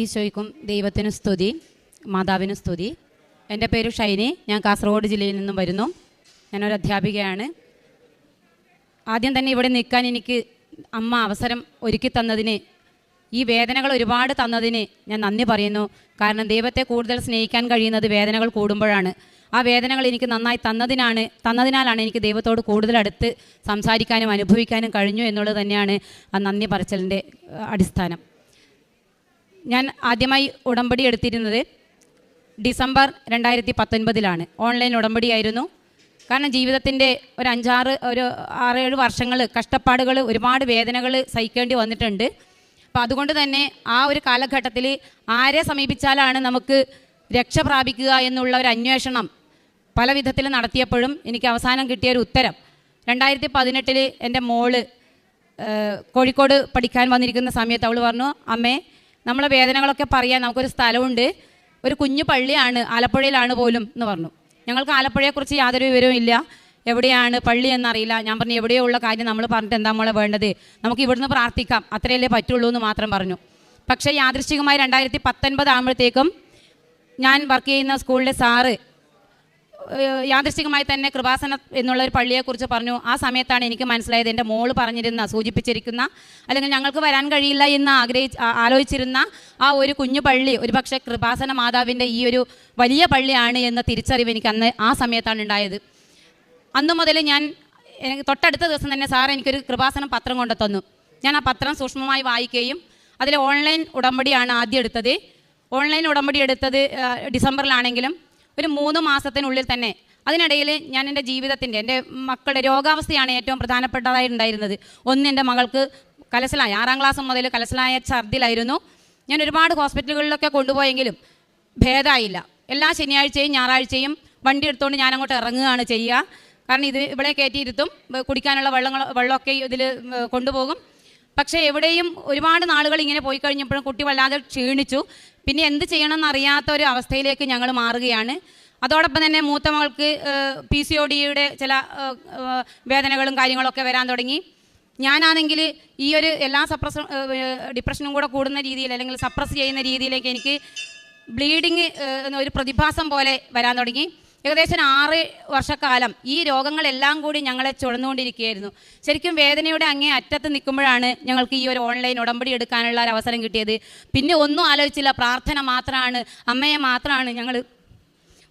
ഈശോയ്ക്കും ദൈവത്തിനും സ്തുതി മാതാവിന് സ്തുതി. എന്റെ പേര് ഷൈനി ഞാൻ കാസർഗോഡ് ജില്ലയിൽ നിന്നും വരുന്നു. ഞാനൊരു അധ്യാപികയാണ്. ആദ്യം തന്നെ ഇവിടെ നിൽക്കാൻ എനിക്ക് അമ്മ അവസരം ഒരുക്കി തന്നതിന് ഈ വേദനകൾ ഒരുപാട് തന്നതിന് ഞാൻ നന്ദി പറയുന്നു. കാരണം ദൈവത്തെ കൂടുതൽ സ്നേഹിക്കാൻ കഴിയുന്നത് വേദനകൾ കൂടുമ്പോഴാണ്. ആ വേദനകൾ എനിക്ക് നന്നായി തന്നതിനാണ് തന്നതിനാലാണ് എനിക്ക് ദൈവത്തോട് കൂടുതൽ അടുത്ത് സംസാരിക്കാനും അനുഭവിക്കാനും കഴിഞ്ഞു എന്നുള്ളത് തന്നെയാണ് ആ നന്ദി പറച്ചലിന്റെ അടിസ്ഥാനം. ഞാൻ ആദ്യമായി ഉടമ്പടി എടുത്തിരുന്നത് ഡിസംബർ രണ്ടായിരത്തി പത്തൊൻപതിലാണ് ഓൺലൈൻ ഉടമ്പടിയായിരുന്നു കാരണം ജീവിതത്തിന്റെ ഒരു അഞ്ചാറ് ഒരു ആറേഴ് വർഷങ്ങൾ കഷ്ടപ്പാടുകൾ ഒരുപാട് വേദനകൾ സഹിക്കേണ്ടി വന്നിട്ടുണ്ട്. അപ്പം അതുകൊണ്ട് തന്നെ ആ ഒരു കാലഘട്ടത്തിൽ ആരെ സമീപിച്ചാലാണ് നമുക്ക് രക്ഷ പ്രാപിക്കുക എന്നുള്ള ഒരു അന്വേഷണം പല വിധത്തിൽ നടത്തിയപ്പോഴും എനിക്ക് അവസാനം കിട്ടിയ ഒരു ഉത്തരം. രണ്ടായിരത്തി പതിനെട്ടിൽ എന്റെ മോൾ കോഴിക്കോട് പഠിക്കാൻ വന്നിരിക്കുന്ന സമയത്ത് അവൾ പറഞ്ഞു അമ്മേ നമ്മളെ വേദനകളൊക്കെ പറയാൻ നമുക്കൊരു സ്ഥലമുണ്ട്. ഒരു കുഞ്ഞു പള്ളിയാണ് ആലപ്പുഴയിലാണ് പോലും എന്ന് പറഞ്ഞു. ഞങ്ങൾക്ക് ആലപ്പുഴയെക്കുറിച്ച് യാതൊരു വിവരവും ഇല്ല. എവിടെയാണ് പള്ളി എന്നറിയില്ല. ഞാൻ പറഞ്ഞു എവിടെയോ ഉള്ള കാര്യം നമ്മൾ പറഞ്ഞിട്ട് എന്താ നമ്മളെ വേണ്ടത്? നമുക്ക് ഇവിടുന്ന് പ്രാർത്ഥിക്കാം. അത്രയല്ലേ പറ്റുള്ളൂ എന്ന് മാത്രം പറഞ്ഞു. പക്ഷേ യാദൃശ്ചികമായി രണ്ടായിരത്തി പത്തൊൻപത് ആകുമ്പോഴത്തേക്കും ഞാൻ വർക്ക് ചെയ്യുന്ന സ്കൂളിലെ സാറ് യാദൃശ്ചികമായി തന്നെ കൃപാസന എന്നുള്ള ഒരു പള്ളിയെക്കുറിച്ച് പറഞ്ഞു. ആ സമയത്താണ് എനിക്ക് മനസ്സിലായത് എന്റെ മോൾ പറഞ്ഞിരുന്ന സൂചിപ്പിച്ചിരിക്കുന്ന അല്ലെങ്കിൽ ഞങ്ങൾക്ക് വരാൻ കഴിയില്ല എന്ന് ആഗ്രഹിച്ച് ആലോചിച്ചിരുന്ന ആ ഒരു കുഞ്ഞു പള്ളി ഒരുപക്ഷെ കൃപാസന മാതാവിന്റെ ഈ ഒരു വലിയ പള്ളിയാണ് എന്ന തിരിച്ചറിവ് എനിക്ക് അന്ന് ആ സമയത്താണ് ഉണ്ടായത്. അന്നു മുതൽ ഞാൻ എനിക്ക് തൊട്ടടുത്ത ദിവസം തന്നെ സാർ എനിക്കൊരു കൃപാസനം പത്രം കൊണ്ടു തന്നു. ഞാൻ ആ പത്രം സൂക്ഷ്മമായി വായിക്കുകയും അതിൽ ഓൺലൈൻ ഉടമ്പടിയാണ് ആദ്യം എടുത്തത്. ഓൺലൈൻ ഉടമ്പടി എടുത്തത് ഡിസംബറിലാണെങ്കിലും ഒരു മൂന്ന് മാസത്തിനുള്ളിൽ തന്നെ അതിനിടയിൽ ഞാൻ എന്റെ ജീവിതത്തിന്റെ എന്റെ മക്കളുടെ രോഗാവസ്ഥയാണ് ഏറ്റവും പ്രധാനപ്പെട്ടതായി ഉണ്ടായിരുന്നത് ഒന്ന് എന്റെ മകൾക്ക് കലശലായി ആറാം ക്ലാസ് മുതൽ കലശലായ ഛർദിലായിരുന്നു ഞാൻ ഒരുപാട് ഹോസ്പിറ്റലുകളിലൊക്കെ കൊണ്ടുപോയെങ്കിലും ഭേദമായില്ല. എല്ലാ ശനിയാഴ്ചയും ഞായറാഴ്ചയും വണ്ടി എടുത്തുകൊണ്ട് ഞാൻ അങ്ങോട്ട് ഇറങ്ങുകയാണ് ചെയ്യുക. കാരണം ഇത് ഇവിടെ കയറ്റിയിരുത്തും കുടിക്കാനുള്ള വെള്ളങ്ങൾ വെള്ളമൊക്കെ ഇതിൽ കൊണ്ടുപോകും. പക്ഷേ എവിടെയും ഒരുപാട് നാളുകൾ ഇങ്ങനെ പോയി കഴിഞ്ഞപ്പോഴും കുട്ടി വല്ലാതെ ക്ഷീണിച്ചു. പിന്നെ എന്ത് ചെയ്യണമെന്ന് അറിയാത്ത ഒരു അവസ്ഥയിലേക്ക് ഞങ്ങൾ മാറുകയാണ്. അതോടൊപ്പം തന്നെ മൂത്ത മകൾക്ക് പി സി ഒ ഡിയുടെ ചില വേദനകളും കാര്യങ്ങളൊക്കെ വരാൻ തുടങ്ങി. ഞാനാണെങ്കിൽ ഈ ഒരു എല്ലാ സപ്രസ് ഡിപ്രഷനും കൂടെ കൂടുന്ന രീതിയിൽ അല്ലെങ്കിൽ സപ്രസ് ചെയ്യുന്ന രീതിയിലേക്ക് എനിക്ക് ബ്ലീഡിങ് ഒരു പ്രതിഭാസം പോലെ വരാൻ തുടങ്ങി. ഏകദേശം ആറ് വർഷക്കാലം ഈ രോഗങ്ങളെല്ലാം കൂടി ഞങ്ങളെ ചുഴന്നുകൊണ്ടിരിക്കുകയായിരുന്നു. ശരിക്കും വേദനയുടെ അങ്ങേ അറ്റത്ത് നിൽക്കുമ്പോഴാണ് ഞങ്ങൾക്ക് ഈ ഒരു ഓൺലൈൻ ഉടമ്പടി എടുക്കാനുള്ള ഒരു അവസരം കിട്ടിയത്. പിന്നെ ഒന്നും ആലോചിച്ചില്ല പ്രാർത്ഥന മാത്രമാണ് അമ്മയെ മാത്രമാണ് ഞങ്ങൾ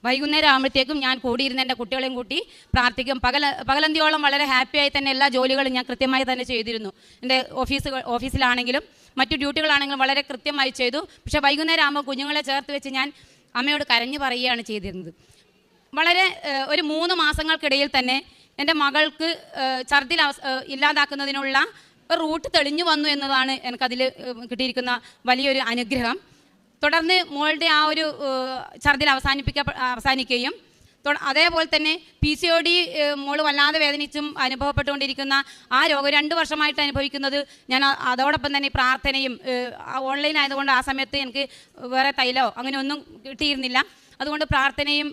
വൈകുന്നേരം ആകുമ്പോഴത്തേക്കും ഞാൻ കൂടിയിരുന്ന എന്റെ കുട്ടികളെയും കൂട്ടി പ്രാർത്ഥിക്കും. പകൽ പകലന്തിയോളം വളരെ ഹാപ്പിയായി തന്നെ എല്ലാ ജോലികളും ഞാൻ കൃത്യമായി തന്നെ ചെയ്തിരുന്നു. എന്റെ ഓഫീസ് ഓഫീസിലാണെങ്കിലും മറ്റു ഡ്യൂട്ടികളാണെങ്കിലും വളരെ കൃത്യമായി ചെയ്തു. പക്ഷേ വൈകുന്നേരം ആകുമ്പോൾ കുഞ്ഞുങ്ങളെ ചേർത്ത് വെച്ച് ഞാൻ അമ്മയോട് കരഞ്ഞു പറയുകയാണ് ചെയ്തിരുന്നത്. വളരെ ഒരു മൂന്ന് മാസങ്ങൾക്കിടയിൽ തന്നെ എന്റെ മകൾക്ക് ഛർദിൽ ഇല്ലാതാക്കുന്നതിനുള്ള റൂട്ട് തെളിഞ്ഞു വന്നു എന്നതാണ് എനിക്കതിൽ കിട്ടിയിരിക്കുന്ന വലിയൊരു അനുഗ്രഹം. തുടർന്ന് മോളുടെ ആ ഒരു ഛർദിൽ അവസാനിപ്പിക്ക അവസാനിക്കുകയും അതേപോലെ തന്നെ പി സി ഒ ഡി മോൾ വല്ലാതെ വേദനിച്ചും അനുഭവപ്പെട്ടുകൊണ്ടിരിക്കുന്ന ആ രോഗം രണ്ട് വർഷമായിട്ട് അനുഭവിക്കുന്നത് ഞാൻ അതോടൊപ്പം തന്നെ പ്രാർത്ഥനയും ഓൺലൈൻ ആയതുകൊണ്ട് ആ സമയത്ത് എനിക്ക് വേറെ തൈലോ അങ്ങനെ ഒന്നും കിട്ടിയിരുന്നില്ല. അതുകൊണ്ട് പ്രാർത്ഥനയും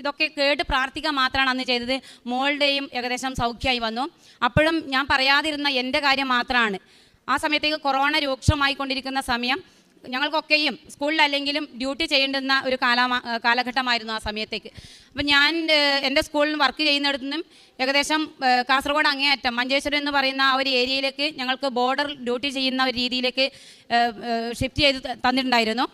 ഇതൊക്കെ കേട്ട് പ്രാർത്ഥിക്കുക മാത്രമാണ് അന്ന് ചെയ്തത്. മോളുടെയും ഏകദേശം സൗഖ്യമായി വന്നു. അപ്പോഴും ഞാൻ പറയാതിരുന്ന എന്റെ കാര്യം മാത്രമാണ് ആ സമയത്തേക്ക് കൊറോണ രൂക്ഷമായിക്കൊണ്ടിരിക്കുന്ന സമയം ഞങ്ങൾക്കൊക്കെയും സ്കൂളിലല്ലെങ്കിലും ഡ്യൂട്ടി ചെയ്യേണ്ടുന്ന ഒരു കാലമാ കാലഘട്ടമായിരുന്നു ആ സമയത്തേക്ക്. അപ്പം ഞാൻ എന്റെ സ്കൂളിൽ വർക്ക് ചെയ്യുന്നിടത്തു നിന്നും ഏകദേശം കാസർഗോഡ് അങ്ങേയറ്റം മഞ്ചേശ്വരം എന്ന് പറയുന്ന ആ ഒരു ഏരിയയിലേക്ക് ഞങ്ങൾക്ക് ബോർഡർ ഡ്യൂട്ടി ചെയ്യുന്ന ഒരു രീതിയിലേക്ക് ഷിഫ്റ്റ് ചെയ്ത് തന്നിട്ടുണ്ടായിരുന്നു.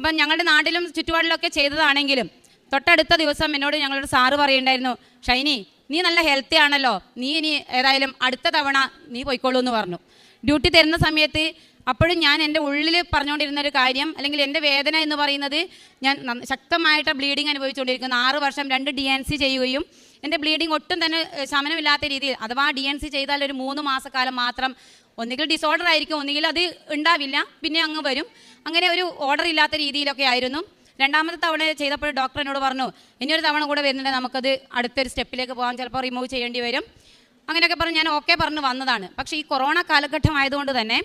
അപ്പം ഞങ്ങളുടെ നാട്ടിലും ചുറ്റുപാടിലൊക്കെ ചെയ്തതാണെങ്കിലും തൊട്ടടുത്ത ദിവസം എന്നോട് ഞങ്ങളുടെ സാറ് പറയുണ്ടായിരുന്നു ഷൈനി നീ നല്ല ഹെൽത്തി ആണല്ലോ നീ ഇനി ഏതായാലും അടുത്ത തവണ നീ പോയിക്കോളൂ എന്ന് പറഞ്ഞു. ഡ്യൂട്ടി തരുന്ന സമയത്ത് അപ്പോഴും ഞാൻ എന്റെ ഉള്ളിൽ പറഞ്ഞുകൊണ്ടിരുന്ന ഒരു കാര്യം അല്ലെങ്കിൽ എന്റെ വേദന എന്ന് പറയുന്നത് ഞാൻ ശക്തമായിട്ട് ബ്ലീഡിങ് അനുഭവിച്ചുകൊണ്ടിരിക്കുന്നു. ആറ് വർഷം രണ്ട് ഡി എൻ സി ചെയ്യുകയും എന്റെ ബ്ലീഡിങ് ഒട്ടും തന്നെ ശമനമില്ലാത്ത രീതിയിൽ അഥവാ ഡി എൻ സി ചെയ്താൽ ഒരു മൂന്ന് മാസക്കാലം മാത്രം ഒന്നുകിൽ ഡിസോർഡർ ആയിരിക്കും ഒന്നുകിൽ അത് ഉണ്ടാവില്ല പിന്നെ അങ്ങ് വരും. അങ്ങനെ ഒരു ഓർഡർ ഇല്ലാത്ത രീതിയിലൊക്കെ ആയിരുന്നു. രണ്ടാമത്തെ തവണ ചെയ്തപ്പോൾ ഡോക്ടർ എന്നോട് പറഞ്ഞു ഇനിയൊരു തവണ കൂടെ വരുന്നുണ്ട് നമുക്കത് അടുത്തൊരു സ്റ്റെപ്പിലേക്ക് പോകാൻ ചിലപ്പോൾ റിമൂവ് ചെയ്യേണ്ടി വരും. അങ്ങനെയൊക്കെ പറഞ്ഞ് ഞാൻ ഓക്കെ പറഞ്ഞ് വന്നതാണ്. പക്ഷേ ഈ കൊറോണ കാലഘട്ടം ആയതുകൊണ്ട് തന്നെ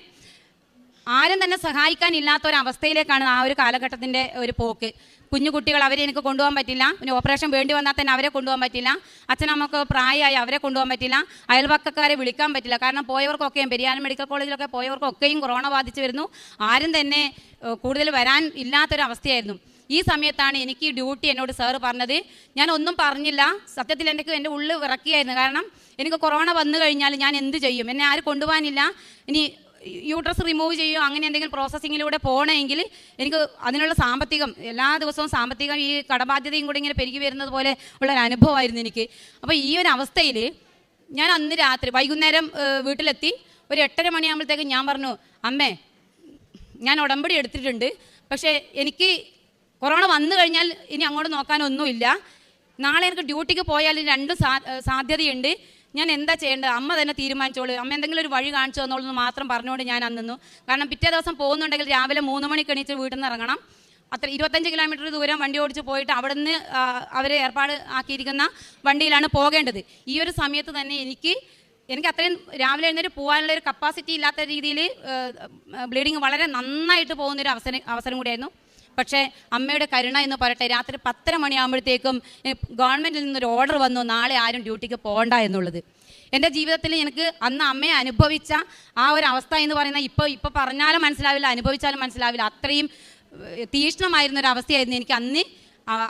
ആരും തന്നെ സഹായിക്കാനില്ലാത്ത ഒരു അവസ്ഥയിലേക്കാണ് ആ ഒരു കാലഘട്ടത്തിന്റെ ഒരു പോക്ക്. കുഞ്ഞു കുട്ടികൾ അവരെ എനിക്ക് കൊണ്ടുപോകാൻ പറ്റില്ല. പിന്നെ ഓപ്പറേഷൻ വേണ്ടി വന്നാൽ തന്നെ അവരെ കൊണ്ടുപോകാൻ പറ്റില്ല. അച്ഛനമ്മക്ക് പ്രായമായി അവരെ കൊണ്ടുപോകാൻ പറ്റില്ല. അയൽവക്കക്കാരെ വിളിക്കാൻ പറ്റില്ല. കാരണം പോയവർക്കൊക്കെയും പെരിയാരം മെഡിക്കൽ കോളേജിലൊക്കെ പോയവർക്കൊക്കെയും കൊറോണ ബാധിച്ചു വരുന്നു. ആരും തന്നെ കൂടുതൽ വരാൻ ഇല്ലാത്തൊരവസ്ഥയായിരുന്നു. ഈ സമയത്താണ് എനിക്ക് ഡ്യൂട്ടി എന്നോട് സാറ് പറഞ്ഞത്. ഞാൻ ഒന്നും പറഞ്ഞില്ല. സത്യത്തിൽ എനിക്ക് എന്റെ ഉള്ളിൽ വിറക്കിയായിരുന്നു കാരണം എനിക്ക് കൊറോണ വന്നു കഴിഞ്ഞാൽ ഞാൻ എന്ത് ചെയ്യും? എന്നെ ആരും കൊണ്ടുപോകാനില്ല. ഇനി യൂട്രസ് റിമൂവ് ചെയ്യുകയോ അങ്ങനെ എന്തെങ്കിലും പ്രോസസ്സിങ്ങിലൂടെ പോകണമെങ്കിൽ എനിക്ക് അതിനുള്ള സാമ്പത്തികം എല്ലാ ദിവസവും സാമ്പത്തികം ഈ കടബാധ്യതയും കൂടി ഇങ്ങനെ പെരുകി വരുന്നത് പോലെ ഉള്ള ഒരു അനുഭവമായിരുന്നു എനിക്ക്. അപ്പോൾ ഈ ഒരു അവസ്ഥയിൽ ഞാൻ അന്ന് രാത്രി വൈകുന്നേരം വീട്ടിലെത്തി. ഒരു എട്ടര മണിയാകുമ്പോഴത്തേക്ക് ഞാൻ പറഞ്ഞു അമ്മേ ഞാൻ ഉടമ്പടി എടുത്തിട്ടുണ്ട്. പക്ഷേ എനിക്ക് കൊറോണ വന്നു കഴിഞ്ഞാൽ ഇനി അങ്ങോട്ട് നോക്കാനൊന്നുമില്ല നാളെ എനിക്ക് ഡ്യൂട്ടിക്ക് പോയാൽ രണ്ട് സാധ്യതയുണ്ട്. ഞാൻ എന്താ ചെയ്യേണ്ടത്? അമ്മ തന്നെ തീരുമാനിച്ചോളൂ. അമ്മ എന്തെങ്കിലും ഒരു വഴി കാണിച്ചു തന്നോളൂ എന്ന് മാത്രം പറഞ്ഞുകൊണ്ട് ഞാൻ അന്നു കാരണം പിറ്റേ ദിവസം പോകുന്നുണ്ടെങ്കിൽ രാവിലെ മൂന്ന് മണിക്ക് എണീച്ച് വീട്ടിൽ നിന്ന് ഇറങ്ങണം. അത്ര ഇരുപത്തഞ്ച് കിലോമീറ്റർ ദൂരം വണ്ടി ഓടിച്ച് പോയിട്ട് അവിടെ നിന്ന് അവർ ഏർപ്പാട് ആക്കിയിരിക്കുന്ന വണ്ടിയിലാണ് പോകേണ്ടത്. ഈ ഒരു സമയത്ത് തന്നെ എനിക്ക് എനിക്ക് അത്രയും രാവിലെ എഴുന്നേറ്റ് പോകാനുള്ള ഒരു കപ്പാസിറ്റി ഇല്ലാത്ത രീതിയിൽ ബ്ലീഡിങ് വളരെ നന്നായിട്ട് പോകുന്നൊരു അവസരം അവസരം കൂടിയായിരുന്നു. പക്ഷേ അമ്മയുടെ കരുണ എന്ന് പറയട്ടെ രാത്രി പത്തര മണിയാകുമ്പോഴത്തേക്കും ഗവൺമെന്റിൽ നിന്നൊരു ഓർഡർ വന്നു നാളെ ആരും ഡ്യൂട്ടിക്ക് പോകണ്ട എന്നുള്ളത്. എന്റെ ജീവിതത്തിൽ എനിക്ക് അന്ന് അമ്മയെ അനുഭവിച്ച ആ ഒരു അവസ്ഥ എന്ന് പറയുന്ന ഇപ്പോൾ ഇപ്പോൾ പറഞ്ഞാലും മനസ്സിലാവില്ല അനുഭവിച്ചാലും മനസ്സിലാവില്ല. അത്രയും തീഷ്ണമായിരുന്ന ഒരു അവസ്ഥയായിരുന്നു എനിക്ക് അന്ന്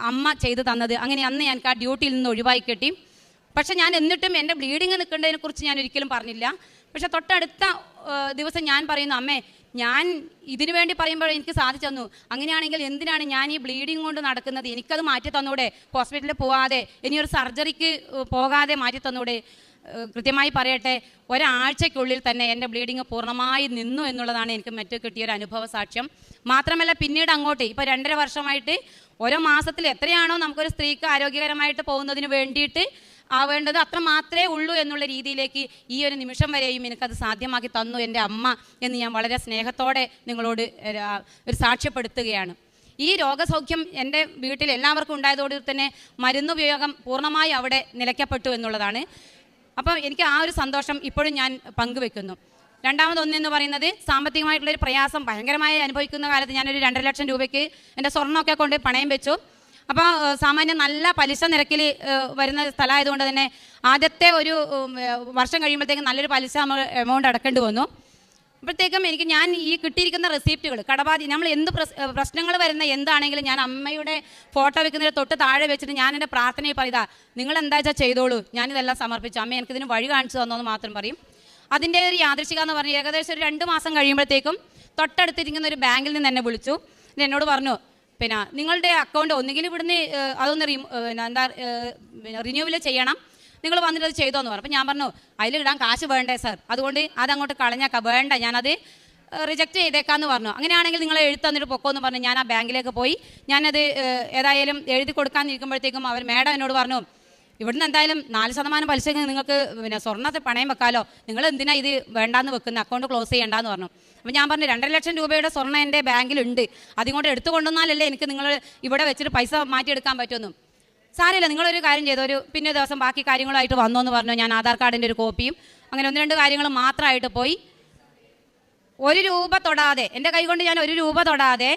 അമ്മ ചെയ്തു തന്നത്. അങ്ങനെ അന്ന് ഞാൻ ആ ഡ്യൂട്ടിയിൽ നിന്ന് ഒഴിവായി കിട്ടി. പക്ഷേ ഞാൻ എന്നിട്ടും എന്റെ ബ്ലീഡിങ് നിൽക്കേണ്ടതിനെ കുറിച്ച് ഞാൻ ഒരിക്കലും പറഞ്ഞില്ല. പക്ഷെ തൊട്ടടുത്ത ദിവസം ഞാൻ പറയുന്നു അമ്മേ ഞാൻ ഇതിനു വേണ്ടി പറയുമ്പോൾ എനിക്ക് സാധിച്ചു അങ്ങനെയാണെങ്കിൽ എന്തിനാണ് ഞാൻ ഈ ബ്ലീഡിങ് കൊണ്ട് നടക്കുന്നത്? എനിക്കത് മാറ്റി തന്നൂടെ? ഹോസ്പിറ്റലിൽ പോവാതെ ഇനി ഒരു സർജറിക്ക് പോകാതെ മാറ്റി തന്നൂടെ? കൃത്യമായി പറയട്ടെ ഒരാഴ്ചയ്ക്കുള്ളിൽ തന്നെ എന്റെ ബ്ലീഡിങ് പൂർണമായി നിന്നു എന്നുള്ളതാണ് എനിക്ക് മറ്റു കിട്ടിയൊരു അനുഭവ സാക്ഷ്യം. മാത്രമല്ല പിന്നീട് അങ്ങോട്ട് ഇപ്പോൾ രണ്ടര വർഷമായിട്ട് ഓരോ മാസത്തിൽ എത്രയാണോ നമുക്കൊരു സ്ത്രീക്ക് ആരോഗ്യകരമായിട്ട് പോകുന്നതിന് വേണ്ടിയിട്ട് ആവേണ്ടത് അത്ര മാത്രമേ ഉള്ളൂ എന്നുള്ള രീതിയിലേക്ക് ഈ ഒരു നിമിഷം വരെയും എനിക്കത് സാധ്യമാക്കി തന്നു എന്റെ അമ്മ എന്ന് ഞാൻ വളരെ സ്നേഹത്തോടെ നിങ്ങളോട് ഒരു, സാക്ഷ്യപ്പെടുത്തുകയാണ്. ഈ രോഗസൗഖ്യം എന്റെ വീട്ടിൽ എല്ലാവർക്കും ഉണ്ടായതോടെ തന്നെ മരുന്ന് ഉപയോഗം പൂർണമായി അവിടെ നിലയ്ക്കപ്പെട്ടു എന്നുള്ളതാണ്. അപ്പം എനിക്ക് ആ ഒരു സന്തോഷം ഇപ്പോഴും ഞാൻ പങ്കുവെക്കുന്നു. രണ്ടാമതൊന്നെന്ന് പറയുന്നത് സാമ്പത്തികമായിട്ടുള്ളൊരു പ്രയാസം ഭയങ്കരമായി അനുഭവിക്കുന്ന കാലത്ത് ഞാനൊരു രണ്ടര ലക്ഷം രൂപയ്ക്ക് എന്റെ സ്വർണമൊക്കെ കൊണ്ട് പണയം വെച്ചു. അപ്പോൾ സാമാന്യം നല്ല പലിശ നിരക്കിൽ വരുന്ന സ്ഥലമായതുകൊണ്ട് തന്നെ ആദ്യത്തെ ഒരു വർഷം കഴിയുമ്പോഴത്തേക്കും നല്ലൊരു പലിശ എമൗണ്ട് അടക്കേണ്ടി വന്നു. അപ്പോഴത്തേക്കും എനിക്ക് ഞാൻ ഈ കിട്ടിയിരിക്കുന്ന റെസിപ്റ്റുകൾ കടബാധി നമ്മൾ എന്ത് പ്രശ്നങ്ങൾ വരുന്ന എന്താണെങ്കിലും ഞാൻ അമ്മയുടെ ഫോട്ടോ വെക്കുന്നതിന് തൊട്ട് താഴെ വെച്ചിട്ട് ഞാൻ എന്റെ പ്രാർത്ഥനയിൽ പറയുക നിങ്ങൾ എന്താ വെച്ചാൽ ചെയ്തോളൂ. ഞാനിതെല്ലാം സമർപ്പിച്ചു. അമ്മ എനിക്കിതിന് വഴി കാണിച്ചു തന്നോ എന്ന് മാത്രം പറയും. അതിന്റെ ഒരു യാദൃശിക എന്ന് പറഞ്ഞ് ഏകദേശം ഒരു രണ്ട് മാസം കഴിയുമ്പോഴത്തേക്കും തൊട്ടടുത്തിരിക്കുന്ന ഒരു ബാങ്കിൽ നിന്ന് എന്നെ വിളിച്ചു. എന്നോട് പറഞ്ഞു പിന്നെ നിങ്ങളുടെ അക്കൗണ്ട് ഒന്നുകിൽ ഇവിടുന്ന് അതൊന്ന് റീ എന്താ പിന്നെ റിന്യൂവൽ ചെയ്യണം. നിങ്ങൾ വന്നിട്ട് അത് ചെയ്തോന്ന് പറഞ്ഞു അപ്പം ഞാൻ പറഞ്ഞു അതിലിടാൻ കാശ് വേണ്ടേ സാർ? അതുകൊണ്ട് അതങ്ങോട്ട് കളഞ്ഞേക്കാം. വേണ്ട ഞാനത് റിജക്റ്റ് ചെയ്തേക്കാന്ന് പറഞ്ഞു. അങ്ങനെയാണെങ്കിൽ നിങ്ങൾ എഴുതി തന്നിട്ട് പൊക്കോന്ന് പറഞ്ഞു. ഞാൻ ആ ബാങ്കിലേക്ക് പോയി. ഞാനത് ഏതായാലും എഴുതി കൊടുക്കാൻ നിൽക്കുമ്പോഴത്തേക്കും അവർ മേഡം എന്നോട് പറഞ്ഞു ഇവിടുന്ന് എന്തായാലും നാല് ശതമാനം പലിശ നിങ്ങൾക്ക് പിന്നെ സ്വർണത്തെ പണയം വെക്കാലോ. നിങ്ങൾ എന്തിനാ ഇത് വേണ്ടാന്ന് വെക്കുന്ന? അക്കൗണ്ട് ക്ലോസ് ചെയ്യണ്ടെന്ന് പറഞ്ഞു. അപ്പോൾ ഞാൻ പറഞ്ഞു രണ്ടര ലക്ഷം രൂപയുടെ സ്വർണം എന്റെ ബാങ്കിലുണ്ട്. അതിങ്ങോട്ട് എടുത്തു കൊണ്ടുവന്നാലല്ലേ എനിക്ക് നിങ്ങൾ ഇവിടെ വെച്ചിട്ട് പൈസ മാറ്റിയെടുക്കാൻ പറ്റുമെന്നും സാരമില്ല നിങ്ങളൊരു കാര്യം ചെയ്തു. ഒരു പിന്നെ ദിവസം ബാക്കി കാര്യങ്ങളായിട്ട് വന്നു എന്ന് പറഞ്ഞു. ഞാൻ ആധാർ കാർഡിന്റെ ഒരു കോപ്പിയും അങ്ങനെ ഒന്ന് രണ്ട് കാര്യങ്ങൾ മാത്രമായിട്ട് പോയി. ഒരു രൂപ തൊടാതെ എന്റെ കൈ കൊണ്ട് ഞാൻ ഒരു രൂപ തൊടാതെ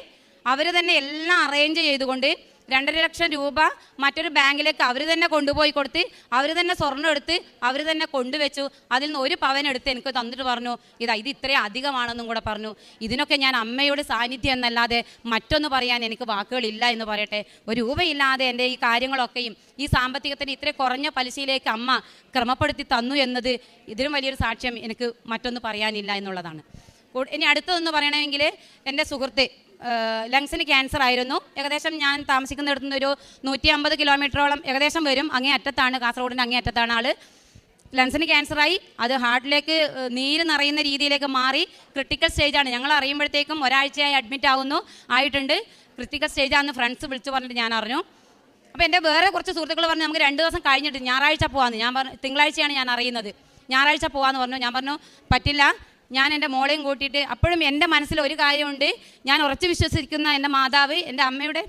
അവർ തന്നെ എല്ലാം അറേഞ്ച് ചെയ്തുകൊണ്ട് രണ്ടര ലക്ഷം രൂപ മറ്റൊരു ബാങ്കിലേക്ക് അവർ തന്നെ കൊണ്ടുപോയി കൊടുത്ത് അവർ തന്നെ സ്വർണം എടുത്ത് അവർ തന്നെ കൊണ്ടുവച്ചു. അതിൽ നിന്ന് ഒരു പവൻ എടുത്ത് എനിക്ക് തന്നിട്ട് പറഞ്ഞു ഇതാ ഇത് ഇത്രയും അധികമാണെന്നും കൂടെ പറഞ്ഞു. ഇതിനൊക്കെ ഞാൻ അമ്മയുടെ സാന്നിധ്യം എന്നല്ലാതെ മറ്റൊന്ന് പറയാൻ എനിക്ക് വാക്കുകളില്ല എന്ന് പറയട്ടെ. ഒരു രൂപയില്ലാതെ എന്റെ ഈ കാര്യങ്ങളൊക്കെയും ഈ സാമ്പത്തികത്തിന് ഇത്ര കുറഞ്ഞ പലിശയിലേക്ക് അമ്മ ക്രമപ്പെടുത്തി തന്നു എന്നത് ഇതിലും വലിയൊരു സാക്ഷ്യം എനിക്ക് മറ്റൊന്ന് പറയാനില്ല എന്നുള്ളതാണ്. ഇനി അടുത്തതെന്ന് പറയണമെങ്കിൽ എന്റെ സുഹൃത്ത് ലങ്സിന് ക്യാൻസർ ആയിരുന്നു. ഏകദേശം ഞാൻ താമസിക്കുന്നിടത്തു നിന്ന് ഒരു നൂറ്റി അമ്പത് കിലോമീറ്ററോളം ഏകദേശം വരും. അങ്ങേ അറ്റത്താണ് കാസർഗോഡിന്റെ അങ്ങേ അറ്റത്താണ് ആൾ ലങ്സിന് ക്യാൻസറായി അത് ഹാർട്ടിലേക്ക് നീര് നിറയുന്ന രീതിയിലേക്ക് മാറി ക്രിട്ടിക്കൽ സ്റ്റേജാണ് ഞങ്ങൾ അറിയുമ്പോഴത്തേക്കും ഒരാഴ്ചയായി അഡ്മിറ്റ് ആകുന്നു ആയിട്ടുണ്ട്. ക്രിട്ടിക്കൽ സ്റ്റേജാണെന്ന് ഫ്രണ്ട്സ് വിളിച്ചു പറഞ്ഞിട്ട് ഞാൻ അറിഞ്ഞു. അപ്പോൾ എന്റെ വേറെ കുറച്ച് സുഹൃത്തുക്കൾ പറഞ്ഞു നമുക്ക് രണ്ട് ദിവസം കഴിഞ്ഞിട്ട് ഞായറാഴ്ച പോകാമെന്ന് ഞാൻ പറഞ്ഞു തിങ്കളാഴ്ചയാണ് ഞാൻ അറിയുന്നത്. ഞായറാഴ്ച പോകാമെന്ന് പറഞ്ഞു. ഞാൻ പറഞ്ഞു പറ്റില്ല. ഞാൻ എന്റെ മോളെയും കൂട്ടിയിട്ട് അപ്പോഴും എന്റെ മനസ്സിൽ ഒരു കാര്യമുണ്ട്. ഞാൻ ഉറച്ചു വിശ്വസിക്കുന്ന എന്റെ മാതാവ് എന്റെ അമ്മയുടെ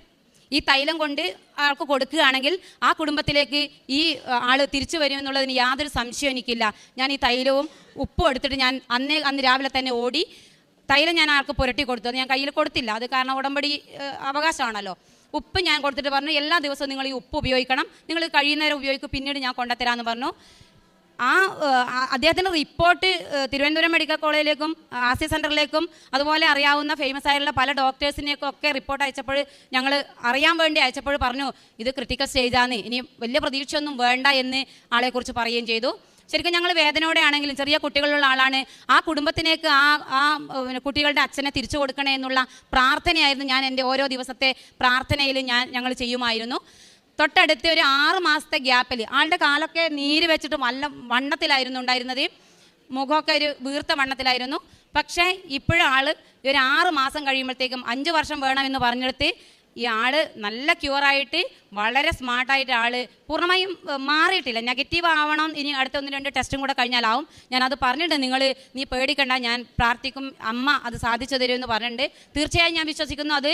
ഈ തൈലം കൊണ്ട് ആൾക്ക് കൊടുക്കുകയാണെങ്കിൽ ആ കുടുംബത്തിലേക്ക് ഈ ആൾ തിരിച്ചു വരും എന്നുള്ളതിന് യാതൊരു സംശയവും എനിക്കില്ല. ഞാൻ ഈ തൈലവും ഉപ്പും എടുത്തിട്ട് ഞാൻ അന്നേ അന്ന് രാവിലെ തന്നെ ഓടി തൈലം ഞാൻ ആൾക്ക് പുരട്ടി കൊടുത്തു. ഞാൻ കയ്യിൽ കൊടുത്തില്ല. അത് കാരണം ഉടമ്പടി അവകാശമാണല്ലോ. ഉപ്പ് ഞാൻ കൊടുത്തിട്ട് പറഞ്ഞു എല്ലാ ദിവസവും നിങ്ങൾ ഈ ഉപ്പ് ഉപയോഗിക്കണം. നിങ്ങൾ കഴിയുന്നേരം ഉപയോഗിക്കും. പിന്നീട് ഞാൻ കൊണ്ടുത്തരാമെന്ന് പറഞ്ഞു. ആ അദ്ദേഹത്തിന്റെ റിപ്പോർട്ട് തിരുവനന്തപുരം മെഡിക്കൽ കോളേജിലേക്കും സി സെന്ററിലേക്കും അതുപോലെ അറിയാവുന്ന ഫേമസ് ആയിട്ടുള്ള പല ഡോക്ടേഴ്സിനെയൊക്കെ ഒക്കെ റിപ്പോർട്ട് അയച്ചപ്പോൾ ഞങ്ങൾ അറിയാൻ വേണ്ടി അയച്ചപ്പോൾ പറഞ്ഞു ഇത് ക്രിട്ടിക്കൽ സ്റ്റേജാണ് ഇനി വലിയ പ്രതീക്ഷയൊന്നും വേണ്ട എന്ന് ആളെക്കുറിച്ച് പറയുകയും ചെയ്തു. ശരിക്കും ഞങ്ങൾ വേദനയോടെ ആണെങ്കിലും ചെറിയ കുട്ടികളുള്ള ആളാണ് ആ കുടുംബത്തിനേക്ക് ആ ആ കുട്ടികളുടെ അച്ഛനെ തിരിച്ചു കൊടുക്കണേ എന്നുള്ള പ്രാർത്ഥനയായിരുന്നു ഞാൻ എന്റെ ഓരോ ദിവസത്തെ പ്രാർത്ഥനയിൽ ഞാൻ ഞങ്ങൾ ചെയ്യുമായിരുന്നു. തൊട്ടടുത്ത് ഒരു ആറ് മാസത്തെ ഗ്യാപ്പിൽ ആളുടെ കാലൊക്കെ നീര് വെച്ചിട്ട് നല്ല വണ്ണത്തിലായിരുന്നു ഉണ്ടായിരുന്നത്. മുഖമൊക്കെ ഒരു വീർത്ത വണ്ണത്തിലായിരുന്നു. പക്ഷേ ഇപ്പോഴും ആൾ ഒരു ആറ് മാസം കഴിയുമ്പോഴത്തേക്കും അഞ്ച് വർഷം വേണമെന്ന് പറഞ്ഞെടുത്ത് ഈ ആൾ നല്ല ക്യൂറായിട്ട് വളരെ സ്മാർട്ടായിട്ട് ആൾ പൂർണമായും മാറിയിട്ടില്ല. നെഗറ്റീവ് ആവണം ഇനി അടുത്ത ഒന്ന് രണ്ട് ടെസ്റ്റും കൂടെ കഴിഞ്ഞാലാവും. അത് പറഞ്ഞിട്ടുണ്ട്. നിങ്ങൾ നീ പേടിക്കണ്ട ഞാൻ പ്രാർത്ഥിക്കും. അമ്മ അത് സാധിച്ചു എന്ന് പറഞ്ഞിട്ടുണ്ട്. തീർച്ചയായും ഞാൻ വിശ്വസിക്കുന്നു അത്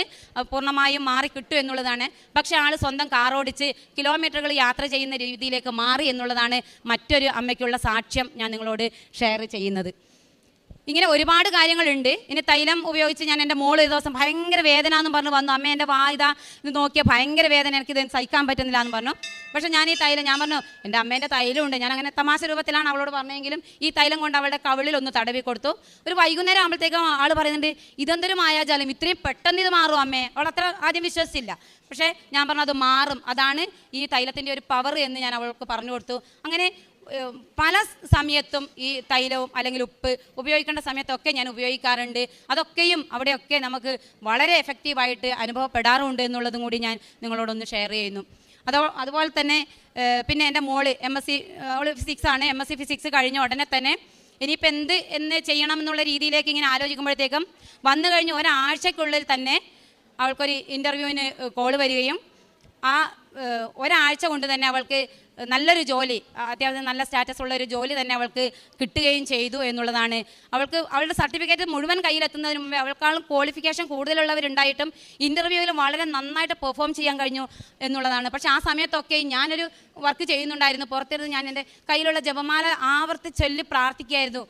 പൂർണമായും മാറി കിട്ടും എന്നുള്ളതാണ്. പക്ഷേ ആൾ സ്വന്തം കാറോടിച്ച് കിലോമീറ്ററുകൾ യാത്ര ചെയ്യുന്ന രീതിയിലേക്ക് മാറി എന്നുള്ളതാണ് മറ്റൊരു അമ്മയ്ക്കുള്ള സാക്ഷ്യം ഞാൻ നിങ്ങളോട് ഷെയർ ചെയ്യുന്നത്. ഇങ്ങനെ ഒരുപാട് കാര്യങ്ങളുണ്ട്. ഇനി തൈലം ഉപയോഗിച്ച് ഞാൻ എന്റെ മോൾ ഒരു ദിവസം ഭയങ്കര വേദന എന്ന് പറഞ്ഞ് വന്നു. അമ്മ എന്റെ വാ ഇതാ നോക്കിയ ഭയങ്കര വേദന എനിക്കിത് സഹിക്കാൻ പറ്റുന്നില്ല എന്ന് പറഞ്ഞു. പക്ഷേ ഞാൻ ഈ തൈലം ഞാൻ പറഞ്ഞു എന്റെ അമ്മേന്റെ തൈലമുണ്ട്. ഞാൻ അങ്ങനെ തമാശ രൂപത്തിലാണ് അവളോട് പറഞ്ഞെങ്കിലും ഈ തൈലം കൊണ്ട് അവളുടെ കവിളിൽ ഒന്ന് തടവി കൊടുത്തു. ഒരു വൈകുന്നേരം ആകുമ്പോഴത്തേക്കും ആൾ പറയുന്നുണ്ട് ഇതെന്തൊരു മായാജാലം ഇത്രയും പെട്ടെന്ന് ഇത് മാറും അമ്മേ. അവൾ അത്ര ആദ്യം വിശ്വസിച്ചില്ല. പക്ഷേ ഞാൻ പറഞ്ഞു അത് മാറും. അതാണ് ഈ തൈലത്തിന്റെ ഒരു പവർ എന്ന് ഞാൻ അവൾക്ക് പറഞ്ഞു കൊടുത്തു. അങ്ങനെ പല സമയത്തും ഈ തൈലവും അല്ലെങ്കിൽ ഉപ്പ് ഉപയോഗിക്കേണ്ട സമയത്തൊക്കെ ഞാൻ ഉപയോഗിക്കാറുണ്ട്. അതൊക്കെയും അവിടെയൊക്കെ നമുക്ക് വളരെ എഫക്റ്റീവായിട്ട് അനുഭവപ്പെടാറുണ്ട് എന്നുള്ളതും കൂടി ഞാൻ നിങ്ങളോടൊന്ന് ഷെയർ ചെയ്യുന്നു. അതോ അതുപോലെ തന്നെ പിന്നെ എന്റെ മോൾ എം എസ് സി അവൾ ഫിസിക്സ് ആണ്. എം എസ് സി ഫിസിക്സ് കഴിഞ്ഞ ഉടനെ തന്നെ ഇനിയിപ്പോൾ എന്ത് എന്ന് ചെയ്യണം എന്നുള്ള രീതിയിലേക്ക് ഇങ്ങനെ ആലോചിക്കുമ്പോഴത്തേക്കും വന്നു കഴിഞ്ഞ് ഒരാഴ്ചക്കുള്ളിൽ തന്നെ അവൾക്കൊരു ഇന്റർവ്യൂവിന് കോൾ വരികയും ആ ഒരാഴ്ച കൊണ്ട് തന്നെ അവൾക്ക് നല്ലൊരു ജോലി അത്യാവശ്യം നല്ല സ്റ്റാറ്റസ് ഉള്ള ഒരു ജോലി തന്നെ അവൾക്ക് കിട്ടുകയും ചെയ്തു എന്നുള്ളതാണ്. അവൾക്ക് അവളുടെ സർട്ടിഫിക്കറ്റ് മുഴുവൻ കയ്യിലെത്തുന്നതിന് മുമ്പേ അവൾക്കാളും ക്വാളിഫിക്കേഷൻ കൂടുതലുള്ളവരുണ്ടായിട്ടും ഇന്റർവ്യൂവിൽ വളരെ നന്നായിട്ട് പെർഫോം ചെയ്യാൻ കഴിഞ്ഞു എന്നുള്ളതാണ്. പക്ഷേ ആ സമയത്തൊക്കെ ഞാനൊരു വർക്ക് ചെയ്യുന്നുണ്ടായിരുന്നു. പുറത്തിരുന്ന് ഞാൻ എന്റെ കയ്യിലുള്ള ജപമാല ആവർത്തി ചൊല്ലി പ്രാർത്ഥിക്കുകയായിരുന്നു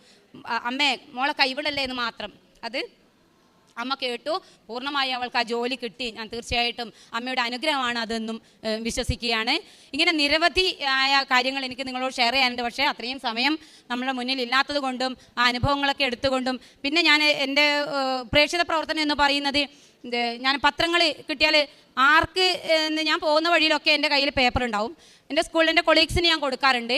അമ്മേ മോളെ കൈവിടല്ലേ എന്ന് മാത്രം. അത് അമ്മ കേട്ടു. പൂർണമായി അവൾക്ക് ആ ജോലി കിട്ടി. ഞാൻ തീർച്ചയായിട്ടും അമ്മയുടെ അനുഗ്രഹമാണ് അതെന്നും വിശ്വസിക്കുകയാണ്. ഇങ്ങനെ നിരവധി ആയ കാര്യങ്ങൾ എനിക്ക് നിങ്ങളോട് ഷെയർ ചെയ്യാനുണ്ട്. പക്ഷേ അത്രയും സമയം നമ്മുടെ മുന്നിൽ ഇല്ലാത്തത് കൊണ്ടും ആ അനുഭവങ്ങളൊക്കെ എടുത്തുകൊണ്ടും പിന്നെ ഞാൻ എന്റെ പ്രേക്ഷിത പ്രവർത്തനം എന്ന് പറയുന്നത് ഞാൻ പത്രങ്ങൾ കിട്ടിയാൽ ആർക്ക് ഞാൻ പോകുന്ന വഴിയിലൊക്കെ എന്റെ കയ്യിൽ പേപ്പർ ഉണ്ടാവും എന്റെ സ്കൂളിൽ എന്റെ കൊളീഗ്സിന് ഞാൻ കൊടുക്കാറുണ്ട്.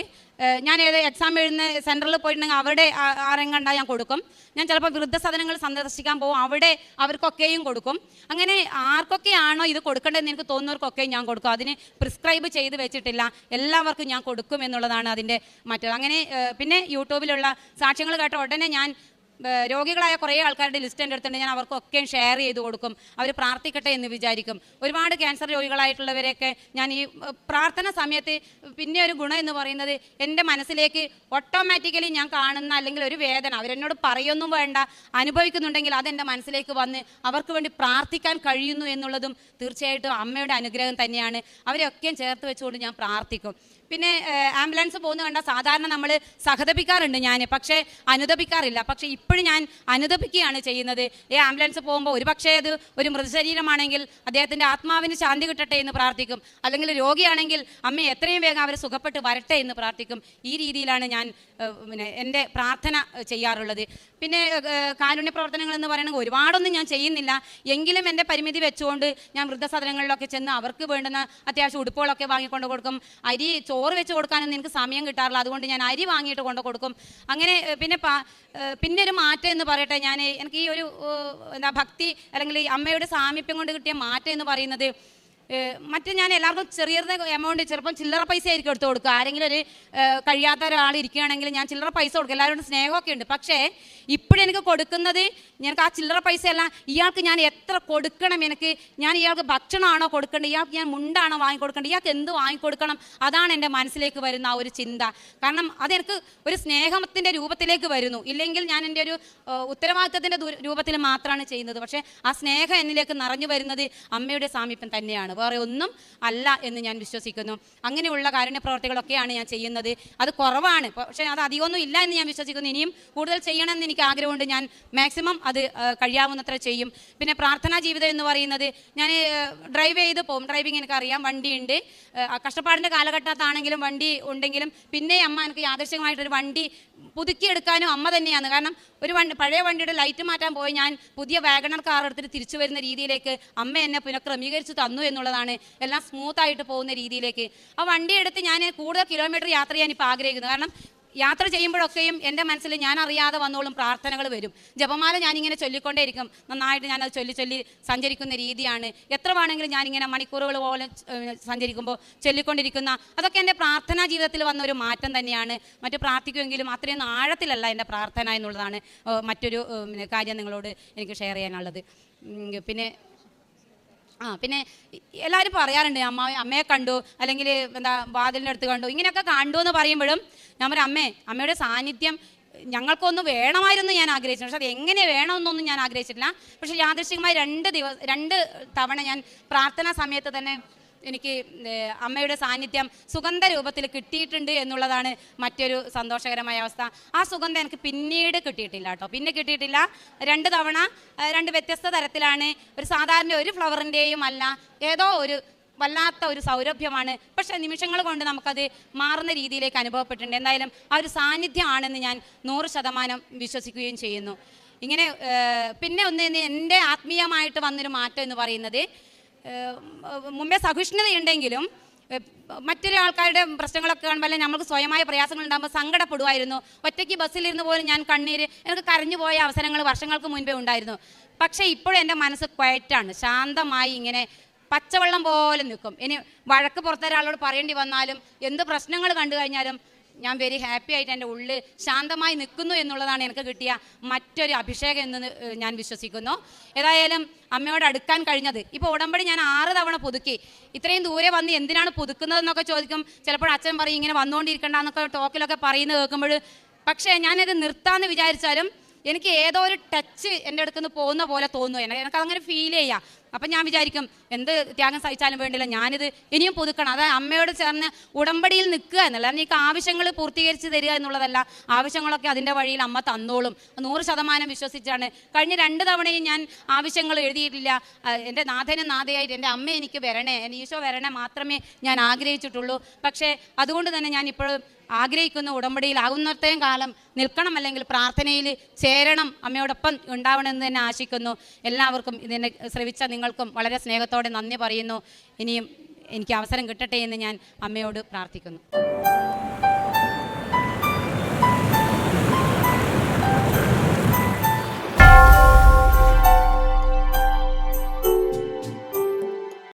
ഞാൻ ഏത് എക്സാം എഴുതുന്ന സെന്ററിൽ പോയിട്ടുണ്ടെങ്കിൽ അവരുടെ ആരെങ്കിലും ഞാൻ കൊടുക്കും. ഞാൻ ചിലപ്പോൾ വൃദ്ധസദനങ്ങൾ സന്ദർശിക്കാൻ പോകും അവിടെ അവർക്കൊക്കെയും കൊടുക്കും. അങ്ങനെ ആർക്കൊക്കെയാണോ ഇത് കൊടുക്കേണ്ടതെന്ന് എനിക്ക് തോന്നുന്നവർക്കൊക്കെ ഞാൻ കൊടുക്കും. അതിന് പ്രിസ്ക്രൈബ് ചെയ്ത് വെച്ചിട്ടില്ല. എല്ലാവർക്കും ഞാൻ കൊടുക്കും എന്നുള്ളതാണ് അതിന്റെ മറ്റത് അങ്ങനെ പിന്നെ യൂട്യൂബിലുള്ള സാക്ഷ്യങ്ങൾ കേട്ട ഉടനെ ഞാൻ രോഗികളായ കുറേ ആൾക്കാരുടെ ലിസ്റ്റ് എന്റെ അടുത്തുണ്ട്. ഞാൻ അവർക്കൊക്കെ ഷെയർ ചെയ്ത് കൊടുക്കും. അവർ പ്രാർത്ഥിക്കട്ടെ എന്ന് വിചാരിക്കും. ഒരുപാട് ക്യാൻസർ രോഗികളായിട്ടുള്ളവരെയൊക്കെ ഞാൻ ഈ പ്രാർത്ഥന സമയത്ത് പിന്നെ ഒരു ഗുണം എന്ന് പറയുന്നത് എന്റെ മനസ്സിലേക്ക് ഓട്ടോമാറ്റിക്കലി ഞാൻ കാണുന്ന അല്ലെങ്കിൽ ഒരു വേദന അവരെന്നോട് പറയൊന്നും വേണ്ട. അനുഭവിക്കുന്നുണ്ടെങ്കിൽ അതെന്റെ മനസ്സിലേക്ക് വന്ന് അവർക്ക് വേണ്ടി പ്രാർത്ഥിക്കാൻ കഴിയുന്നു എന്നുള്ളതും തീർച്ചയായിട്ടും അമ്മയുടെ അനുഗ്രഹം തന്നെയാണ്. അവരെയൊക്കെയും ചേർത്ത് വെച്ചുകൊണ്ട് ഞാൻ പ്രാർത്ഥിക്കും. പിന്നെ ആംബുലൻസ് പോകുന്ന കണ്ടാൽ സാധാരണ നമ്മൾ സഹതപിക്കാറുണ്ട് ഞാൻ. പക്ഷേ അനുദപിക്കാറില്ല പക്ഷേ ഇപ്പോഴും ഞാൻ അനുദപിക്കുകയാണ് ചെയ്യുന്നത്. ഈ ആംബുലൻസ് പോകുമ്പോൾ ഒരു പക്ഷേ അത് ഒരു മൃതശരീരമാണെങ്കിൽ അദ്ദേഹത്തിന്റെ ആത്മാവിന് ശാന്തി കിട്ടട്ടെ എന്ന് പ്രാർത്ഥിക്കും. അല്ലെങ്കിൽ രോഗിയാണെങ്കിൽ അമ്മ എത്രയും വേഗം അവർ സുഖപ്പെട്ട് വരട്ടെ എന്ന് പ്രാർത്ഥിക്കും. ഈ രീതിയിലാണ് ഞാൻ പിന്നെ എന്റെ പ്രാർത്ഥന ചെയ്യാറുള്ളത്. പിന്നെ കാരുണ്യ പ്രവർത്തനങ്ങൾ എന്ന് പറയുന്നത് ഒരുപാടൊന്നും ഞാൻ ചെയ്യുന്നില്ല. എങ്കിലും എന്റെ പരിമിതി വെച്ചുകൊണ്ട് ഞാൻ വൃദ്ധസദനങ്ങളിലൊക്കെ ചെന്ന് അവർക്ക് വേണ്ടുന്ന അത്യാവശ്യം ഉടുപ്പുകളൊക്കെ വാങ്ങിക്കൊണ്ട് കൊടുക്കും. അരി ചോറ് വെച്ച് കൊടുക്കാനൊന്നും എനിക്ക് സമയം കിട്ടാറില്ല. അതുകൊണ്ട് ഞാൻ അരി വാങ്ങിയിട്ട് കൊണ്ട് കൊടുക്കും. അങ്ങനെ പിന്നെ പിന്നെ ഒരു മാറ്റം എന്ന് പറയട്ടെ. ഞാൻ എനിക്ക് ഈ ഒരു എന്താ ഭക്തി അല്ലെങ്കിൽ അമ്മയുടെ സാമീപ്യം കൊണ്ട് കിട്ടിയ മാറ്റം എന്ന് പറയുന്നത് മറ്റ് ഞാൻ എല്ലാവർക്കും ചെറിയ എമൗണ്ട് ചിലപ്പം ചില്ലറ പൈസ ആയിരിക്കും എടുത്ത് കൊടുക്കുക. ആരെങ്കിലും ഒരു കഴിയാത്ത ഒരാൾ ഇരിക്കുകയാണെങ്കിൽ ഞാൻ ചില്ലറ പൈസ കൊടുക്കും. എല്ലാവരോടും സ്നേഹമൊക്കെ ഉണ്ട്. പക്ഷേ ഇപ്പോഴെനിക്ക് കൊടുക്കുന്നത് ഞങ്ങൾക്ക് ആ ചില്ലറ പൈസ അല്ല. ഇയാൾക്ക് ഞാൻ എത്ര കൊടുക്കണം എനിക്ക്? ഞാൻ ഇയാൾക്ക് ഭക്ഷണമാണോ കൊടുക്കേണ്ടത്? ഇയാൾക്ക് ഞാൻ മുണ്ടാണോ വാങ്ങിക്കൊടുക്കേണ്ടത്? ഇയാൾക്ക് എന്ത് വാങ്ങിക്കൊടുക്കണം? അതാണ് എന്റെ മനസ്സിലേക്ക് വരുന്ന ആ ഒരു ചിന്ത. കാരണം അതെനിക്ക് ഒരു സ്നേഹത്തിന്റെ രൂപത്തിലേക്ക് വരുന്നു. ഇല്ലെങ്കിൽ ഞാൻ എന്റെ ഒരു ഉത്തരവാദിത്തത്തിന്റെ രൂപത്തിൽ മാത്രമാണ് ചെയ്യുന്നത്. പക്ഷേ ആ സ്നേഹം എന്നിലേക്ക് നിറഞ്ഞു വരുന്നത് അമ്മയുടെ സാമീപ്യം തന്നെയാണ്. വേറെ ഒന്നും അല്ല എന്ന് ഞാൻ വിശ്വസിക്കുന്നു. അങ്ങനെയുള്ള കാരുണ്യ പ്രവർത്തികളൊക്കെയാണ് ഞാൻ ചെയ്യുന്നത്. അത് കുറവാണ്. പക്ഷേ അത് അധികമൊന്നും ഇല്ല എന്ന് ഞാൻ വിശ്വസിക്കുന്നു. ഇനിയും കൂടുതൽ ചെയ്യണമെന്ന് എനിക്ക് ആഗ്രഹമുണ്ട്. ഞാൻ മാക്സിമം അത് കഴിയാവുന്നത്ര ചെയ്യും. പിന്നെ പ്രാർത്ഥനാ ജീവിതം എന്ന് പറയുന്നത് ഞാൻ ഡ്രൈവ് ചെയ്ത് പോകും. ഡ്രൈവിംഗ് എനിക്കറിയാം വണ്ടിയുണ്ട്. കഷ്ടപ്പാടിന്റെ കാലഘട്ടത്താണെങ്കിലും വണ്ടി ഉണ്ടെങ്കിലും പിന്നെ അമ്മ എനിക്ക് യാദൃശ്യമായിട്ടൊരു വണ്ടി പുതുക്കിയെടുക്കാനും അമ്മ തന്നെയാണ്. കാരണം ഒരു വണ്ടി പഴയ വണ്ടിയുടെ ലൈറ്റ് മാറ്റാൻ പോയി ഞാൻ പുതിയ വാഗണർ കാർ എടുത്തിട്ട് തിരിച്ചു വരുന്ന രീതിയിലേക്ക് അമ്മ എന്നെ പുനഃക്രമീകരിച്ച് തന്നു എന്നുള്ളതാണ് എല്ലാം സ്മൂത്തായിട്ട് പോകുന്ന രീതിയിലേക്ക്. ആ വണ്ടി എടുത്ത് ഞാൻ കൂടുതൽ കിലോമീറ്റർ യാത്ര ചെയ്യാൻ ഇപ്പോൾ ആഗ്രഹിക്കുന്നു. കാരണം യാത്ര ചെയ്യുമ്പോഴൊക്കെയും എന്റെ മനസ്സിൽ ഞാൻ അറിയാതെ വന്നോളും പ്രാർത്ഥനകൾ വരും. ജപമാല ഞാനിങ്ങനെ ചൊല്ലിക്കൊണ്ടേയിരിക്കും. നന്നായിട്ട് ഞാനത് ചൊല്ലി ചൊല്ലി സഞ്ചരിക്കുന്ന രീതിയാണ്. എത്ര വേണമെങ്കിലും ഞാനിങ്ങനെ മണിക്കൂറുകൾ പോലെ സഞ്ചരിക്കുമ്പോൾ ചൊല്ലിക്കൊണ്ടിരിക്കുന്ന അതൊക്കെ എന്റെ പ്രാർത്ഥനാ ജീവിതത്തിൽ വന്ന ഒരു മാറ്റം തന്നെയാണ്. മറ്റു പ്രാർത്ഥിക്കുമെങ്കിലും അത്രയും ആഴത്തിലല്ല എന്റെ പ്രാർത്ഥന എന്നുള്ളതാണ് മറ്റൊരു കാര്യം നിങ്ങളോട് എനിക്ക് ഷെയർ ചെയ്യാനുള്ളത്. പിന്നെ ആ പിന്നെ എല്ലാവരും പറയാറുണ്ട് അമ്മ അമ്മയെ കണ്ടു അല്ലെങ്കിൽ എന്താ വാതിലിന്റെ അടുത്ത് കണ്ടു ഇങ്ങനെയൊക്കെ കണ്ടു എന്ന് പറയുമ്പോഴും ഞാൻ പറയും അമ്മേ അമ്മയുടെ സാന്നിധ്യം ഞങ്ങൾക്കൊന്ന് വേണമായിരുന്നു ഞാൻ ആഗ്രഹിച്ചു പക്ഷെ അത് എങ്ങനെ വേണമെന്നൊന്നും ഞാൻ ആഗ്രഹിച്ചിട്ടില്ല. പക്ഷെ യാദൃശ്ചികമായി രണ്ട് ദിവസം രണ്ട് തവണ ഞാൻ പ്രാർത്ഥനാ സമയത്ത് തന്നെ എനിക്ക് അമ്മയുടെ സാന്നിധ്യം സുഗന്ധ രൂപത്തിൽ കിട്ടിയിട്ടുണ്ട് എന്നുള്ളതാണ് മറ്റൊരു സന്തോഷകരമായ അവസ്ഥ. ആ സുഗന്ധം എനിക്ക് പിന്നീട് കിട്ടിയിട്ടില്ല കേട്ടോ. പിന്നെ കിട്ടിയിട്ടില്ല. രണ്ട് തവണ രണ്ട് വ്യത്യസ്ത തരത്തിലാണ്. ഒരു സാധാരണ ഒരു ഫ്ലവറിന്റെയും അല്ല ഏതോ ഒരു വല്ലാത്ത ഒരു സൗരഭ്യമാണ്. പക്ഷെ നിമിഷങ്ങൾ കൊണ്ട് നമുക്കത് മാറുന്ന രീതിയിലേക്ക് അനുഭവപ്പെട്ടിട്ടുണ്ട്. എന്തായാലും ആ ഒരു സാന്നിധ്യമാണെന്ന് ഞാൻ നൂറ് ശതമാനം വിശ്വസിക്കുകയും ചെയ്യുന്നു. ഇങ്ങനെ പിന്നെ ഒന്ന് എന്റെ ആത്മീയമായിട്ട് വന്നൊരു മാറ്റം എന്ന് പറയുന്നത് മുമ്പേ സഹിഷ്ണുതയുണ്ടെങ്കിലും മറ്റൊരു ആൾക്കാരുടെ പ്രശ്നങ്ങളൊക്കെ കാണുമ്പോൾ അല്ലെങ്കിൽ നമുക്ക് സ്വയമായ പ്രയാസങ്ങൾ ഉണ്ടാകുമ്പോൾ സങ്കടപ്പെടുമായിരുന്നു ഒറ്റയ്ക്ക് ബസ്സിലിരുന്ന് പോലും ഞാൻ കണ്ണീര് എനിക്ക് കരഞ്ഞു പോയ അവസരങ്ങൾ വർഷങ്ങൾക്ക് മുൻപേ ഉണ്ടായിരുന്നു. പക്ഷേ ഇപ്പോഴും എന്റെ മനസ്സ് ക്വയറ്റാണ് ശാന്തമായി ഇങ്ങനെ പച്ചവെള്ളം പോലെ നിൽക്കും. ഇനി വഴക്ക് പുറത്തൊരാളോട് പറയേണ്ടി വന്നാലും എന്ത് പ്രശ്നങ്ങൾ കണ്ടു കഴിഞ്ഞാലും ഞാൻ വെരി ഹാപ്പി ആയിട്ട് എന്റെ ഉള്ളിൽ ശാന്തമായി നിൽക്കുന്നു എന്നുള്ളതാണ് എനിക്ക് കിട്ടിയ മറ്റൊരു അഭിഷേകം എന്ന് ഞാൻ വിശ്വസിക്കുന്നു. ഏതായാലും അമ്മയോട് അടുക്കാൻ കഴിഞ്ഞത്. ഇപ്പോൾ ഉടമ്പടി ഞാൻ ആറ് തവണ പുതുക്കി. ഇത്രയും ദൂരെ വന്ന് എന്തിനാണ് പുതുക്കുന്നതെന്നൊക്കെ ചോദിക്കും. ചിലപ്പോൾ അച്ഛൻ പറയും ഇങ്ങനെ വന്നുകൊണ്ടിരിക്കണ്ടെന്നൊക്കെ ടോക്കിലൊക്കെ പറയുന്നത് കേൾക്കുമ്പോൾ. പക്ഷേ ഞാനത് നിർത്താമെന്ന് വിചാരിച്ചാലും എനിക്ക് ഏതോ ഒരു ടച്ച് എന്റെ അടുക്കുന്ന് പോകുന്ന പോലെ തോന്നുന്നു. എനിക്ക് അങ്ങനെ ഫീൽ ചെയ്യാം. അപ്പം ഞാൻ വിചാരിക്കും എന്ത് ത്യാഗം സഹിച്ചാലും വേണ്ടില്ല ഞാനിത് ഇനിയും പുതുക്കണം. അതായത് അമ്മയോട് ചേർന്ന് ഉടമ്പടിയിൽ നിൽക്കുക എന്നല്ല. എനിക്ക് ആവശ്യങ്ങൾ പൂർത്തീകരിച്ച് തരിക എന്നുള്ളതല്ല. ആവശ്യങ്ങളൊക്കെ അതിന്റെ വഴിയിൽ അമ്മ തന്നോളും. നൂറ് ശതമാനം വിശ്വസിച്ചാണ്. കഴിഞ്ഞ രണ്ട് തവണയും ഞാൻ ആവശ്യങ്ങൾ എഴുതിയിട്ടില്ല. എന്റെ നാഥനും നാഥയായിട്ട് എന്റെ അമ്മ എനിക്ക് വരണേ. എന്റെ ഈശോ വരണേ മാത്രമേ ഞാൻ ആഗ്രഹിച്ചിട്ടുള്ളൂ. പക്ഷേ അതുകൊണ്ട് തന്നെ ഞാൻ ഇപ്പോഴും ആഗ്രഹിക്കുന്ന ഉടമ്പടിയിൽ ആകുന്നത്രയും കാലം നിൽക്കണം അല്ലെങ്കിൽ പ്രാർത്ഥനയിൽ ചേരണം അമ്മയോടൊപ്പം ഉണ്ടാവണമെന്ന് തന്നെ ആശിക്കുന്നു. എല്ലാവർക്കും ഇതിനെ ശ്രവിച്ച നിങ്ങൾക്കും വളരെ സ്നേഹത്തോടെ നന്ദി പറയുന്നു. ഇനിയും എനിക്ക് അവസരം കിട്ടട്ടെ എന്ന് ഞാൻ അമ്മയോട് പ്രാർത്ഥിക്കുന്നു.